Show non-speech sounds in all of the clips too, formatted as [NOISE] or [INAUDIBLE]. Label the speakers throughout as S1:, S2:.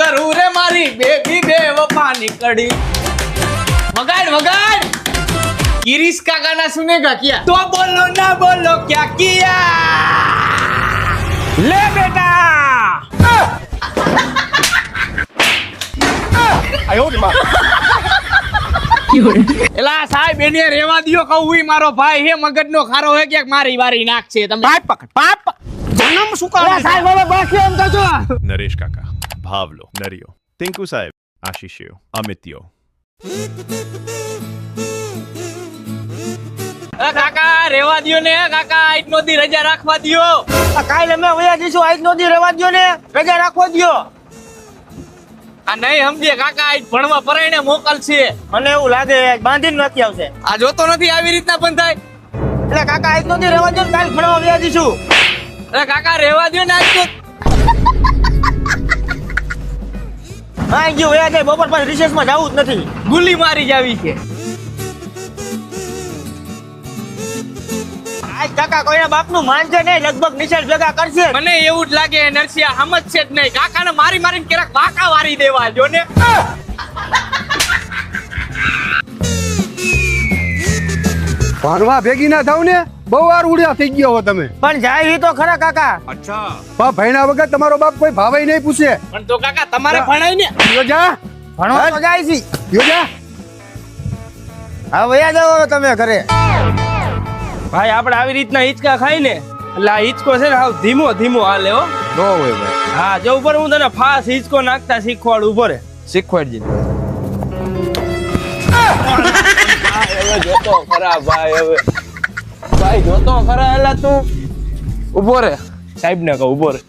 S1: કરું રે મારી બેબી બે વફાની નીકળી વગાડ વગાડ. ગિરીશ કાકા ના સુનેગા ક્યા તો બોલો ના બોલો ક્યાં કિયા લે બેટા. એલા સાહેબ એને રેવા દિયો કહું મારો ભાઈ હે મગજનો ખારો હે ક્યાંક મારી વારી નાખશે. તમે
S2: પાપ પકડ પાપ જન્મ શું કાઢે
S1: સાહેબ હવે બાકી એમ તો જો
S3: નરેશ કાકા ભાવલો. નરિયો ટિંકુ સાહેબ આશિષ્યો અમિત્યો
S1: કાકા રેવા દ્યો ને કાકા આજ નો દી રજા રાખવા દ્યો.
S2: કાલે અમે વયા જઈશું આજ નો દી રેવા દ્યો ને રજા રાખવા દ્યો.
S1: આ નહીં સમજે કાકા આજ ભણવા પરાયને મોકલશે.
S2: મને એવું લાગે બાંધીને નથી આવશે.
S1: આ જોતો નથી આવી રીતના પણ થાય.
S2: એટલે કાકા આજ નો દી રવા દો ને કાલ ભણવા વયા જઈશું.
S1: અરે કાકા રેવા દ્યો ને આજ તો.
S2: હા ગયો વયા જાય બપોર પછી રિસેસમાં જવું જ નથી.
S1: ગુલી મારી જાવી છે.
S2: આજ કાકા કોઈના બાપનું માનશે નહીં લગભગ નિશાળ ભેગા કરશે.
S1: મને એવું જ લાગે નરસિયા સમજશે જ નહીં. કાકાને મારી મારીને ક્યારેક વાંકા વારી દેવા જો ને.
S4: ભણવા ભેગી ના થાવ ને? બહુ વાર ઉડ્યા થઈ ગયો હો તમે.
S2: પણ જાય એ તો ખરા કાકા.
S4: પણ ભણ્યા વગર તમારો બાપ કોઈ ભાવે નહીં પૂછે.
S1: પણ તો કાકા તમારે ભણાય ને.
S4: યોજા
S2: ભણવા તો જાય છે
S4: યોજા
S2: હા વયા જાઓ તમે ઘરે.
S5: ભાઈ આપણે આવી રીતના હિંચકા ખાઈ ને. એટલે આ હિંચકો છે ને હાવ ધીમો ધીમો હાલે હો.
S4: નો હોય ભાઈ.
S5: હા જો ઉપર હું તને ફાસ હિંચકો નાખતા શીખવાડું ઉપર. શીખવાડજે. હવે જોતો ખરા ભાઈ હવે. ભાઈ જોતો ખરા એલા તું. ઊભો રે. સાહેબ ને કહું ઊભો રે.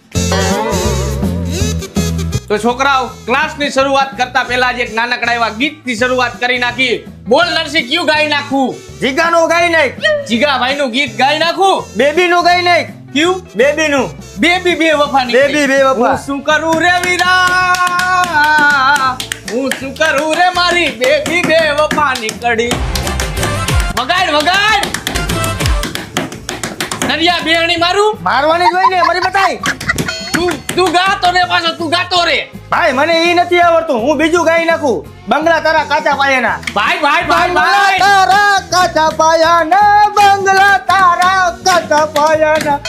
S1: તો છોકરાઓ ક્લાસની શરૂઆત કરતા પહેલા જ એક નાનકડા એવા ગીતની શરૂઆત કરી નાખી. બોલ નરસિંહ ક્યુ ગાઈ નાખું?
S2: જીગાનું ગાઈ નાખ.
S1: જીગાભાઈ નું ગીત ગાઈ નાખું?
S2: બેબીનું ગાઈ નાખ.
S1: ક્યુ?
S2: બેબીનું.
S1: બેબી બે વફાની
S2: બેબી બે વફા.
S1: હું શું કરું રે વીરા? હું શું કરું રે મારી બેબી બે વફાની કડી વગાડ વગાડ! નરિયા બેહણી મારું?
S2: મારવાની જોઈ ને મારી બતાય.
S1: તું તું ગાતો ને પાછો તું ગાતો રે.
S2: ભાઈ મને ઈ નથી આવડતું હું બીજું ગાઈ નાખું. બંગલા તારા કાચા પાયાના.
S1: ભાઈ ભાઈ ભાઈ ભાઈ.
S2: તારા કાચા પાયાના બંગલા તારા કાચા પાયાના.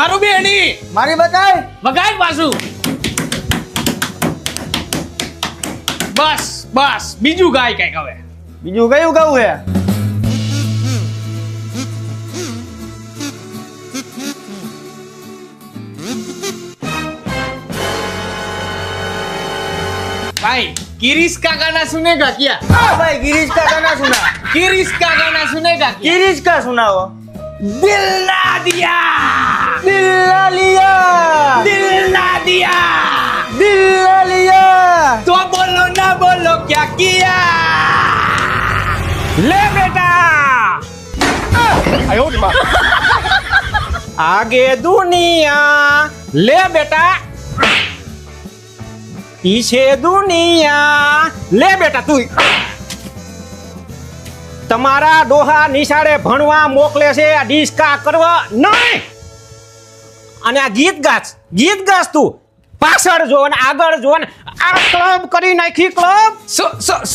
S1: મારું બેહણી
S2: મારી બતાય.
S1: વગાય પાછું. બસ બસ બીજું ગાય કંઈક હવે.
S2: બીજું કયું ગાવું હે?
S1: ભાઈ ગિરીશ કાકા ના સુનેગા
S2: ક્યાં? ભાઈ ગિરીશ કાકા ના સુના.
S1: ગિરીશ કાકા ના સુનેગા
S2: ગિરીશ કા સુનાવો?
S1: દિલ ના દિયા
S2: દિલ ના લિયા
S1: દિલ ના દિયા
S2: દિલ ના લિયા
S1: તો બોલો ના બોલો ક્યાં કિયા? લે બેટા! આયો રે આગે દુનિયા. લે બેટા! ઈ છે દુનિયા. લે બેટા તું. તમારા ડોહા નિશાળે ભણવા મોકલે છે આ ડિસ્કા કરવા નહીં. અને આ ગીત ગાસ ગીત ગાસ તું. પાછળ જો ને આગળ જો ને આ ક્લબ કરી નાખી club.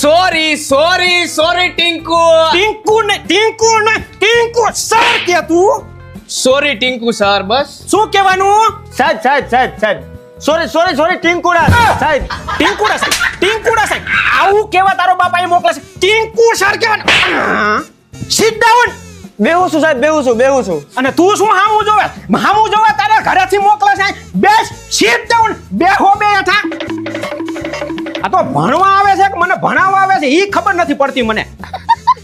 S1: Sorry sorry sorry Tinku. Tinku ને ટિંકુ ને ટિંકુ સર કે તું. સોરી ટિંકુ સર બસ. શું કહેવાનું?
S2: સાહેબ સાહેબ સાહેબ સાહેબ. સોરી સોરી સોરી ટીંકુડા સાહેબ
S1: ટિંકુડા સાહેબ ટિંકુડા સાહેબ આવું કેવા તારો બાપા એ મોકલે છે? ટિંકુ સર કેવા સીટ ડાઉન
S2: બેહું છું સાહેબ બેહું છું બેહું છું.
S1: અને તું શું હામું જોવે? હામું જોવે તારે ઘરેથી મોકલે છે? બેસ સીટ ડાઉન બેહો બે હેઠા આ તો ભણવા આવે છે કે મને ભણાવવા આવે છે? એ ખબર નથી પડતી મને.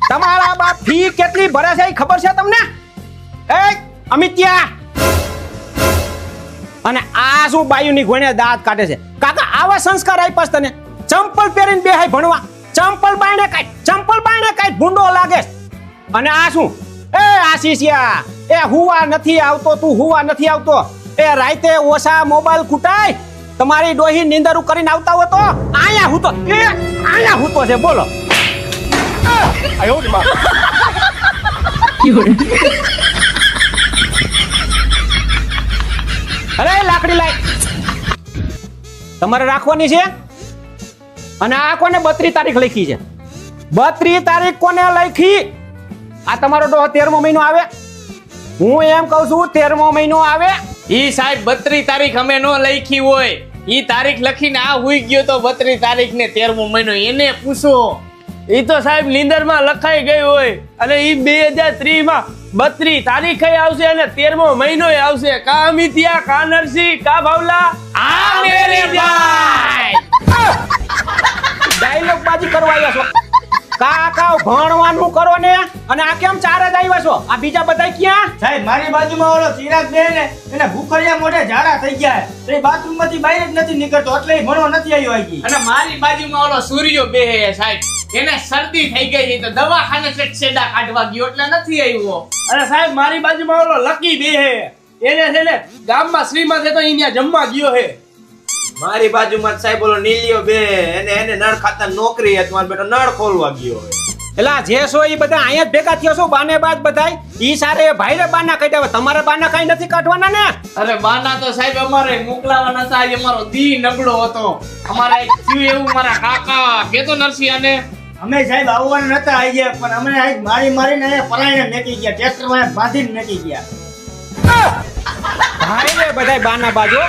S1: તમારા બાપ ફી કેટલી ભરે છે એ ખબર છે તમને? એ અમિત્યા અને આ શું બાયુની ઘોણે દાંત કાઢે છે? કાકા આવા સંસ્કાર આપ્યા છે તને? ચંપલ પહેરીને બે બેહાય ભણવા. ચંપલ બાયણે કાઢ ચંપલ બાયણે કાઢ ભૂંડો લાગે અને આ શું? એ આશીષિયા એ હુવા નથી આવતો તું હુવા નથી આવતો. એ રાતે ઓછા મોબાઈલ ખૂટાય તમારી ડોહી નિંદરું કરીને આવતા હો તો આયા હું તો એ આયા હું તો છે બોલો. અરે [LAUGHS] લાકડી લાય.
S6: તમારે રાખવાની છે? અને આ કોને બત્રી તારીખ લખી છે? બત્રી તારીખ કોને લખી? આ તમારો ડોહ તેરમો મહિનો આવે. હું એમ કહું છું, તેરમો મહિનો આવે.
S1: ઈ સાહેબ બત્રી તારીખ અમે નો લખી હોય. ઈ તારીખ લખીને આ હુઈ ગયો તો બત્રી તારીખ ને તેરમો મહિનો એને પૂછો.
S2: એ તો સાહેબ નીંદરમાં લખાઈ ગઈ હોય. અને એ બે હજાર ત્રીસમાં બત્રી તારીખે આવશે અને તેરમો મહિનો આવશે. કા અમિતિયા કા નરસિંહ કા ભાવલા
S1: આ મેરી
S6: ડાયલોગ બાજી કરવા આવ્યા છો. કા કા ભણવાનું કરો ને? અને આ કેમ ચાર જ આવ્યા છો? આ બીજા બધા ક્યાં?
S2: સાહેબ મારી બાજુમાં ઓલો ચિરાગ બે ને એને ભૂખરિયા મોઢે ઝાડા થઈ ગયા છે. એ બાથરૂમમાંથી બહાર જ નથી નીકળતો એટલે ભણો ભણવા નથી આવ્યો આઈ
S1: અને મારી બાજુમાં ઓલો સૂર્યો બેહે સાહેબ. એને શરદી થઈ ગઈ છે તો દવાખાને છે છેડા કાઢવા ગયો એટલે નથી આવ્યો.
S2: અને સાહેબ મારી બાજુમાં ઓલો લકી બે હે. એને છે ને ગામમાં શ્રીમાં છે તો અહીંયા જમવા ગયો હે.
S5: મારી બાજુમાં સાહેબ ઓલો નીલિયો બે એને એને નળ ખાતા નોકરી હે મારો બેટો નળ ખોલવા ગયો હવે.
S6: એટલે આ જે છો એ બધા અહીંયા જ ભેગા થયો છો બાને બાદ બધાય? ઈ સારે ભાઈરે બાના કાઢ્યા હવે તમારે બાના કઈ નથી કાઢવાના ને?
S1: અરે બાના તો સાહેબ અમારે મોકલાવાના હતા આજે અમારો દી નબળો હતો. અમારે એક થયું એવું મારા કાકા કેતો નરસિંહ અને
S2: અમે સાહેબ આવવાના નતા આવી ગયા પણ અમે આજ મારી મારીને અહીંયા પરાઈને મેકી ગયા ટ્રેક્ટરમાં બાંધીને મેકી ગયા.
S6: ભાઈ રે બધાય બાના બાજો.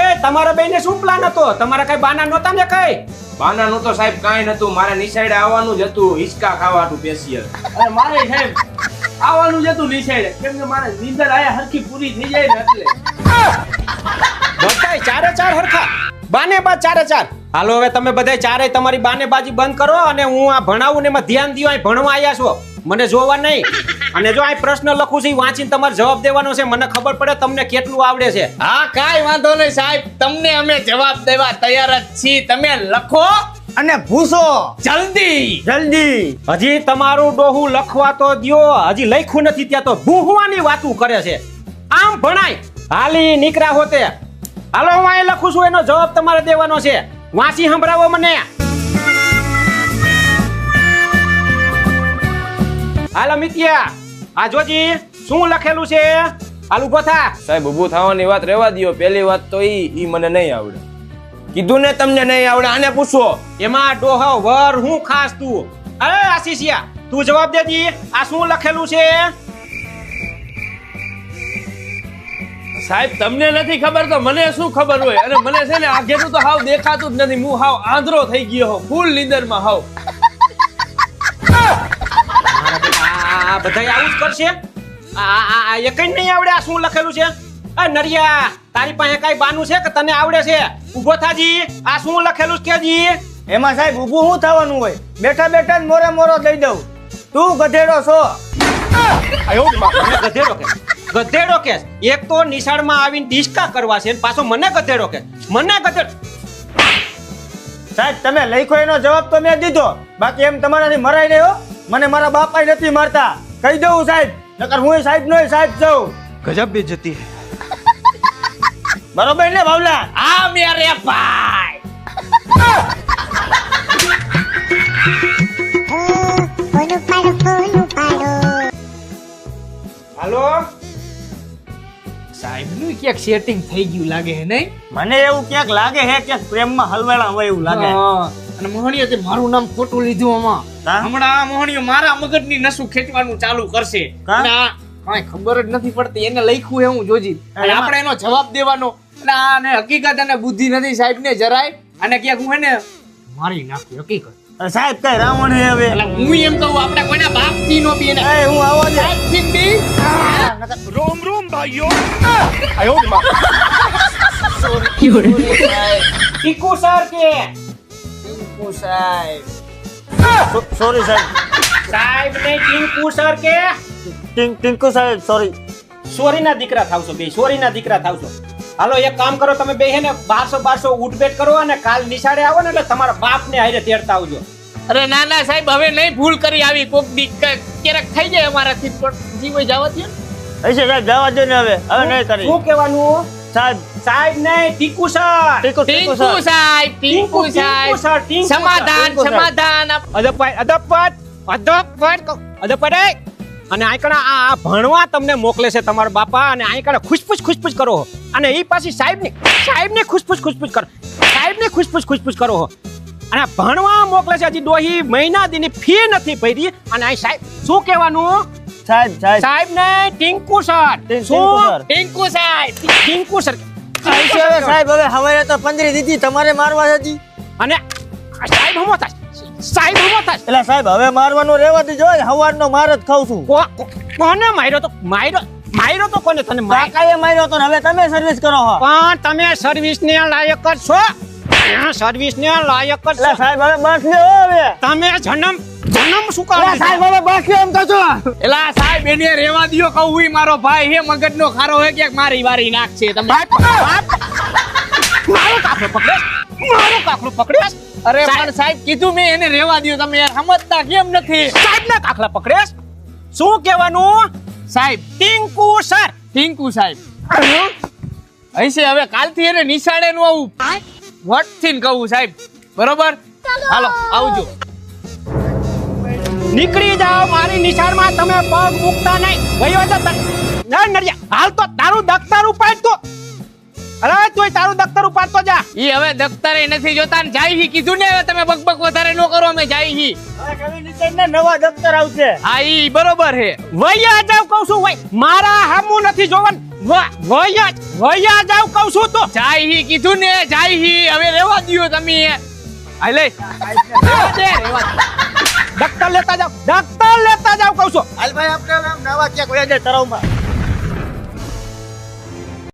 S6: એ તમારા બેને શું પ્લાન હતો? તમારા કઈ બાના નહોતા ને કઈ?
S5: બાના તો સાહેબ કાંઈ નતું. મારે નિસાઈડે આવવાનું જ હતું. હિચકા ખાવાનું સ્પેશિયલ
S2: અને મારે સાહેબ આવવાનું જ હતું નિસાઈડે કેમ કે મારે નીંદર આયા હરખી પૂરી થઈ જાય ને એટલે.
S6: બતાય ચારે ચાર હરખા. બાને બા ચારે ચાર. હાલો હવે તમે બધા ચારે તમારી બાને બાજી બંધ કરો અને હું આ ભણાવું ને એમાં ધ્યાન દો અહીં ભણવા આવ્યા છો. મને જોવા નહીં. અને જો આ પ્રશ્ન લખું છું વાંચીને તમારે જવાબ દેવાનો છે. મને ખબર પડે તમને કેટલું આવડે છે.
S1: હા કાઈ વાંધો નહીં સાહેબ. તમને અમે જવાબ દેવા તૈયાર જ છીએ. તમે લખો.
S2: અને ભૂસો.
S1: જલ્દી.
S2: જલ્દી.
S6: હજી તમારું ડોહું લખવા તો દ્યો. હજી લખ્યું નથી ત્યાં તો ભૂહવાની વાતું કરે છે. આમ ભણાય. હાલી નીકળ્યા હોતે. હાલો હું અહીં લખું છું એનો જવાબ તમારે દેવાનો છે. વાંચી સંભળાવો મને. હાલો મિત્યા. આ જોજી શું લખેલું છે? હાલ ઊભો થા.
S5: સાહેબ ઉભું થવાની વાત રહેવા દો પહેલી વાત તો ઈ ઈ મને નહીં આવડે. કીધું ને તમને નહીં આવડે આને પૂછો.
S6: એમાં ડોહો વર હું ખાસ તું. અરે આશીષિયા તું જવાબ દેજી. આ શું લખેલું છે?
S2: સાહેબ તમને નથી ખબર તો મને શું ખબર હોય? અને મને છે ને આગેનું તો હાવ દેખાતું જ નથી. હું હાવ આંધળો થઈ ગયો હો ફૂલ નીંદરમાં હાવ.
S6: આ બધાય આવું જ કરશે? આ આ નહીં આવડે આ શું લખેલું છે? આ નરિયા તારી પાસે કઈ બાનું છે કે તને આવડે છે? ઊભો થાજી આ શું લખેલું છે કેજી
S2: એમાં સાહેબ ઊભું શું થવાનું હોય? બેઠા બેઠા જ મોરે મોરો દઈ દઉં. તું ગધેડો છો.
S6: મને ગધેડો કે ગધેડો કે એક તો નિશાળમાં આવીને ડિસ્કા કરવા છે પાછો મને ગધેડો કે મને ગધેડો
S2: સાહેબ તમે લખ્યો એનો જવાબ તો મેં દીધો. બાકી એમ તમારાથી મરાઈ રહ્યો મને મારા બાપા નથી મારતા. કહી દઉં સાહેબ. નકર હું સાહેબ નો સાહેબ જઉં
S4: ગજબ બેજતી
S2: બરોબર ને ભાવલા
S1: આ મેરે ભાઈ.
S6: હાલો?
S1: સાહેબ. નું ક્યાંક સેટિંગ થઈ ગયું લાગે હે નહીં?
S2: મને એવું ક્યાંક લાગે હે કે પ્રેમમાં હલવેલા હોય એવું લાગે.
S1: અને મોહણીએ તે મારું નામ ખોટું લીધું આમાં. હમણાં આ મોહણીઓ મારા મગજની નસું ખેંચવાનું ચાલુ કરશે. અને આ કાંઈ ખબર જ નથી પડતી એને લખ્યું હે હું જોજી. અને આપણે એનો જવાબ દેવાનો. અને આને હકીકત અને બુદ્ધિ નથી સાહેબ ને જરાય. અને ક્યાંક હું એને મારી નાખ્યું હકીકત.
S2: સાહેબ કઈ રાવણ હે હવે?
S1: હું એમ કહું આપણે થી નો બી ને
S2: એ હું આવો
S1: છે સાહેબથી બી
S6: ટીકુ સર કે
S2: સોરી સાહેબ
S6: સાહેબ ને ટીંકુ સર કે
S2: ટિંક ટિંકુ સાહેબ સોરી
S6: સોરીના દીકરા થાવ છો બે સોરીના દીકરા થાવ છો હાલો એક કામ કરો તમે બે હે ને બારસો બારસો ઉઠબેટ કરો અને કાલ નિશાળે આવો ને એટલે તમારા બાપ ને હારે તેડતા આવજો.
S1: અરે ના ના સાહેબ હવે નહીં ભૂલ કરી આવી. કોક દી ક્યારેક થઈ જાય અમારાથી પણ જીવો જવા દો
S2: હશે સાહેબ જવા દો ને હવે. હવે નહીં કરી.
S6: શું કહેવાનું?
S2: સાહેબ.
S6: સાહેબ નહીં ટીકુ સર.
S2: ટીકુ ટીકુ
S1: સાહેબ ટીંકુ
S6: ટીંકુ, ટીંકુ સર,
S1: સાહેબ સમાધાન સમાધાન. આપ-
S6: અદપટ અદપટ અદપટ અદપટ અને આઈકણા આ આ ભણવા તમને મોકલે છે તમારા બાપા અને આઈકણા ખુશપુશ ખુશપુશ કરો. અને એ પાછી સાહેબની સાહેબ ને ખુશપુશ ખુશપુશ કરો. સાહેબ ને ખુશપુશ ખુશપુશ કરો. અને ભણવા મોકલે છે હજી ડોહી મહિના દીની ફી નથી ભરી. અને અહીં સાહેબ શું કહેવાનું?
S2: સાહેબ સાહેબ.
S6: સાહેબ ને ટિંકુ સર.
S2: ટિંકુ
S6: શું? ટિંકુ સાહેબ. ટિંકુ સર.
S2: સાહેબ હવે હવે તો પંદરી દીધી તમારે મારવા હતી
S6: અને સાહેબ હમો થાય સાહેબ હમો થાય
S2: એટલે સાહેબ હવે મારવાનું રહેવા દીજો હવારનો માર જ ખાવ છું.
S6: કોને માર્યો તો? માર્યો માર્યો તો કોને? તને
S2: કાકાએ માર્યો તો હવે તમે સર્વિસ કરો હો.
S6: પણ તમે સર્વિસ ને લાયક જ છો. સર્વિસ ને લાયક જ
S2: સાહેબ હવે બસ ને હવે.
S6: તમે જન્મ જન્મ શું કરો
S2: હવે બસ એમ તો છો.
S1: એલા સાહેબ એને રેવા દ્યો કહું હુંય મારો ભાઈ હે મગજનો ખારો હે કે મારી વારી નાખશે તમે.
S6: મારો કાકડો પકડે. મારો કાકડો પકડે.
S1: અરે પણ સાહેબ કીધું મેં એને રેવા દ્યો. તમે યાર સમજતા કેમ નથી?
S6: સાહેબ ના કાકડા પકડે. શું કહેવાનું?
S1: સાહેબ.
S6: ટિંકુ સર.
S1: ટિંકુ સાહેબ. હશે હવે કાલથી એને નિશાળે નું આવું. વટથી કહું સાહેબ. બરોબર? હાલો આવજો.
S6: નીકળી જાઓ મારી નિશાળમાં તમે પગ મૂકતા નહીં. વયો તો ના નડિયા હાલ તો તારું દફતર ઉપાડ તો અરે તોય તારું દફતર ઉપાડતો જા.
S1: ઈ હવે દફતરે નથી જોતા ને જાય હી. કીધું ને હવે તમે બકબક વધારે ન કરો અમે જાય હી.
S2: નવા દફતર આવશે.
S1: હા ઈ બરોબર હે.
S6: વૈયા જાવ કહું છું ભાઈ મારા હામું નથી જોવન. વયા વયા જાવ કહું છું તો.
S1: જાય હી કીધું ને જાય હી. હવે રેવા દિયો તમે. હાલે લે. દે.
S6: લેતા જાવ દફતર લેતા જાવ કહું છું.
S2: હાલ ભાઈ આપણે નવા ક્યાંક વયા જાય તળાવમાં